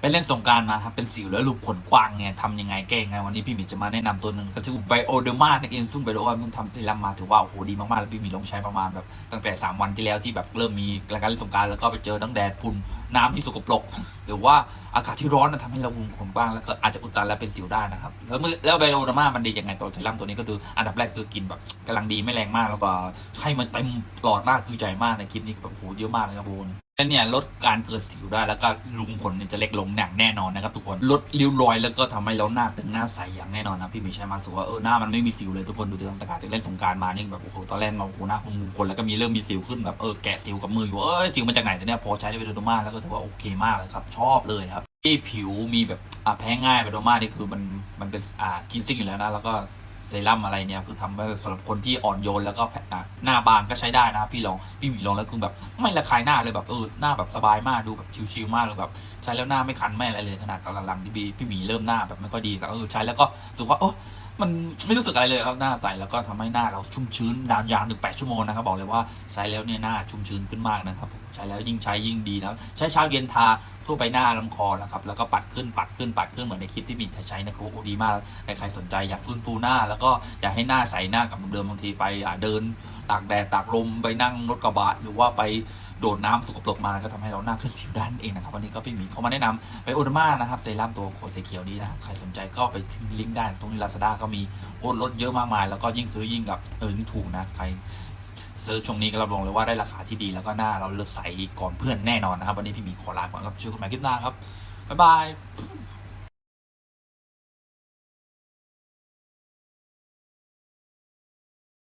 ไปเล่นสงการมาครับเป็นสิวแล้วรูปขนกว้างเนี่ยทำยังไงแก้ยังไงวันนี้พี่หมีจะมาแนะนำตัวหนึ่งก็ชื่อไบโอเดอร์มานั่นเองซึ่งไบโอเดอร์มาทำที่รับมาถือว่าโอ้โหดีมากๆแล้วพี่หมีลองใช้ประมาณแบบตั้งแต่ 3 วันที่แล้วที่แบบเริ่มมีราการเล่นสงการแล้วก็ไปเจอทั้งแดดฝุ่นน้ำที่สกปรกหรือว่าอากาศที่ร้อนนะทำให้เราหุมขนกว้างแล้วก็อาจจะอุดตันและเป็นสิวได้นะครับแล้วเมื่อแล้วไบโอเดอร์มามันดียังไงตัวเซรั่มตัวนี้ก็คืออันดับแรกคือกินแบบกำลังดีไม่แรงมากแล้วก็ให้มันเต็มหลอดมากคือใหญ่มากในคลิปนี้แบบโอ้โหเยอะมากเลยครับโบน แล้วเนี่ยลดการเกิดสิวได้แล้วก็รูขุมขนเนี่ยจะเล็กลงอย่างแน่นอนนะครับทุกคนลดริ้วรอยแล้วก็ทำให้เราหน้าตึงหน้าใสอย่างแน่นอนนะพี่หมีใช้มาสูว่าเออหน้ามันไม่มีสิวเลยทุกคนดูจากตะการจากเล่นสงกรารมานี่แบบโอ้โหตอนแรกเราโอ้โหหน้าคุมคนแล้วก็มีเริ่มมีสิวขึ้นแบบเออแกะสิวกับมืออยู่เออสิวมาจากไหนแต่เนี่ยพอใช้ได้ไปโดมาแล้วก็ถือว่าโอเคมากเลยครับชอบเลยครับที่ผิวมีแบบอะแพ้ง่ายไปโดมานี่คือมันมันเป็นอ่ากินซิ่งอยู่แล้วนะแล้วก็ เซรั่มอะไรเนี่ยคือทำไว้สำหรับคนที่อ่อนโยนแล้วก็หน้าบางก็ใช้ได้นะพี่ลองพี่หมีลองแล้วคือแบบไม่ระคายหน้าเลยแบบเออหน้าแบบสบายมากดูแบบชิวๆมากเลยแบบใช้แล้วหน้าไม่คันไม่อะไรเลยขนาดกำลังที่พี่พี่หมีเริ่มหน้าแบบไม่ค่อยดีแต่เออใช้แล้วก็รู้สึกว่าโอ้ มันไม่รู้สึกอะไรเลยครับหน้าใสแล้วก็ทำให้หน้าเราชุ่มชื้นนานยาวหนึ่งแปดชั่วโมงนะครับบอกเลยว่าใช้แล้วเนี่ยหน้าชุ่มชื้นขึ้นมากนะครับ ใช้แล้วยิ่งใช้ยิ่งดีนะใช้เช้าเย็นทาทั่วไปหน้าลำคอนะครับแล้วก็ปัดขึ้นปัดขึ้นปัดขึ้นเหมือนในคลิปที่มีใช้นะครับโอ้ดีมากใครสนใจอยากฟื้นฟูหน้า แล้วก็อยากให้หน้าใสหน้ากับเดิมบางทีไปเดินตากแดดตากลมไปนั่งรถกระบะหรือว่าไป โดดน้ำสกปรกมาก็ทำให้เราหน้าขึ้นสิวด้านเองนะครับวันนี้ก็พี่หมีเขามาแนะนำไปโอดามานะครับเซรั่มตัวขวดสีเขียวนี้นะใครสนใจก็ไปทิ้งลิงก์ได้ตรงนี้ลาซาด้าก็มีโอนลดเยอะมากมาย แล้วก็ยิ่งซื้อยิ่งกับเออถูกนะใครซื้อช่วงนี้ก็รับรองเลยว่าได้ราคาที่ดีแล้วก็หน้าเราเลือกใสก่อนเพื่อนแน่นอนนะครับวันนี้พี่หมีขอลาก่อนครับชื่อคุณหม่คลิปหน้าครับบ๊ายบาย